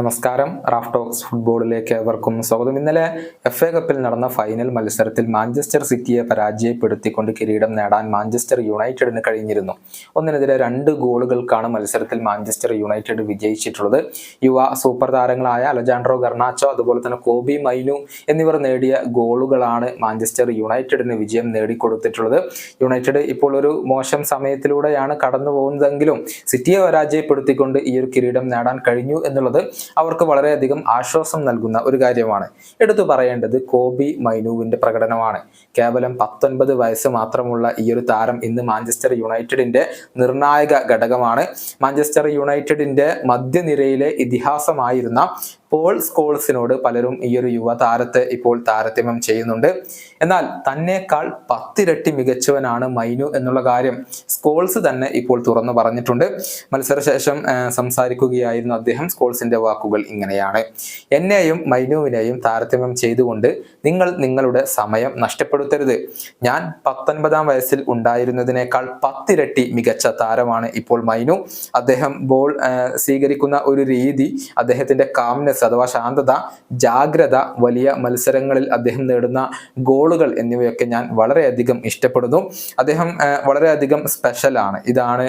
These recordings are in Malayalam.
നമസ്കാരം. റാഫ് ടോക്സ് ഫുട്ബോളിലേക്ക് ഏവർക്കും സ്വാഗതം. ഇന്നലെ എഫ് എ കപ്പിൽ നടന്ന ഫൈനൽ മത്സരത്തിൽ മാഞ്ചസ്റ്റർ സിറ്റിയെ പരാജയപ്പെടുത്തിക്കൊണ്ട് കിരീടം നേടാൻ മാഞ്ചസ്റ്റർ യുണൈറ്റഡിന് കഴിഞ്ഞിരുന്നു. ഒന്നിനെതിരെ രണ്ട് ഗോളുകൾക്കാണ് മത്സരത്തിൽ മാഞ്ചസ്റ്റർ യുണൈറ്റഡ് വിജയിച്ചിട്ടുള്ളത്. യുവ സൂപ്പർ താരങ്ങളായ അലജാൻഡ്രോ ഗർണാച്ചോ അതുപോലെ തന്നെ കോബി മൈനു എന്നിവർ നേടിയ ഗോളുകളാണ് മാഞ്ചസ്റ്റർ യുണൈറ്റഡിന് വിജയം നേടിക്കൊടുത്തിട്ടുള്ളത്. യുണൈറ്റഡ് ഇപ്പോൾ ഒരു മോശം സമയത്തിലൂടെയാണ് കടന്നു പോകുന്നതെങ്കിലും സിറ്റിയെ പരാജയപ്പെടുത്തിക്കൊണ്ട് ഈ ഒരു കിരീടം നേടാൻ കഴിഞ്ഞു എന്നുള്ളത് അവർക്ക് വളരെയധികം ആശ്വാസം നൽകുന്ന ഒരു കാര്യമാണ്. എടുത്തു പറയേണ്ടത് കോബി മൈനുവിന്റെ പ്രകടനമാണ്. കേവലം പത്തൊൻപത് വയസ്സ് മാത്രമുള്ള ഈ ഒരു താരം ഇന്ന് മാഞ്ചസ്റ്റർ യുണൈറ്റഡിന്റെ നിർണായക ഘടകമാണ്. മാഞ്ചസ്റ്റർ യുണൈറ്റഡിന്റെ മധ്യനിരയിലെ ഇതിഹാസമായിരുന്ന പോൾ സ്കോൾസിനോട് പലരും ഈ ഒരു യുവതാരത്തെ ഇപ്പോൾ താരതമ്യം ചെയ്യുന്നുണ്ട്. എന്നാൽ തന്നെക്കാൾ പത്തിരട്ടി മികച്ചവനാണ് മൈനു എന്നുള്ള കാര്യം സ്കോൾസ് തന്നെ ഇപ്പോൾ തുറന്നു പറഞ്ഞിട്ടുണ്ട്. മത്സരശേഷം സംസാരിക്കുകയായിരുന്നു അദ്ദേഹം സ്കോൾസിന്റെ വാക്കുകൾ ഇങ്ങനെയാണ്. എന്നെയും മൈനുവിനെയും താരതമ്യം ചെയ്തുകൊണ്ട് നിങ്ങൾ നിങ്ങളുടെ സമയം നഷ്ടപ്പെടുത്തരുത്. ഞാൻ പത്തൊൻപതാം വയസ്സിൽ ഉണ്ടായിരുന്നതിനേക്കാൾ പത്തിരട്ടി മികച്ച താരമാണ് ഇപ്പോൾ മൈനു. അദ്ദേഹം ബോൾ സ്വീകരിക്കുന്ന ഒരു രീതി അദ്ദേഹത്തിന്റെ കാംനെസ് അഥവാ ശാന്തത ജാഗ്രത വലിയ മത്സരങ്ങളിൽ അദ്ദേഹം നേടുന്ന ഗോളുകൾ എന്നിവയൊക്കെ ഞാൻ വളരെയധികം ഇഷ്ടപ്പെടുന്നു. അദ്ദേഹം വളരെയധികം സ്പെഷ്യലാണ് ഇതാണ്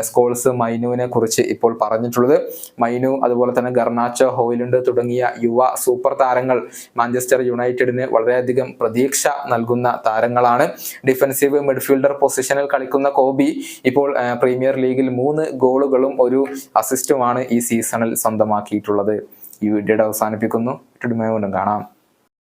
സ്കോൾസ് മൈനുവിനെ കുറിച്ച് ഇപ്പോൾ പറഞ്ഞിട്ടുള്ളത്. മൈനു അതുപോലെ തന്നെ ഗർണാച്ചോ ഹോയിലുണ്ട് തുടങ്ങിയ യുവ സൂപ്പർ താരങ്ങൾ മാഞ്ചസ്റ്റർ യുണൈറ്റഡിന് വളരെയധികം പ്രതീക്ഷ നൽകുന്ന താരങ്ങളാണ്. ഡിഫൻസീവ് മിഡ്ഫീൽഡർ പൊസിഷനിൽ കളിക്കുന്ന കോബി ഇപ്പോൾ പ്രീമിയർ ലീഗിൽ മൂന്ന് ഗോളുകളും ഒരു അസിസ്റ്റുമാണ് ഈ സീസണിൽ സ്വന്തമാക്കിയിട്ടുള്ളത്. ഈ വീഡിയോയുടെ അവസാനിപ്പിക്കുന്നു. കാണാം.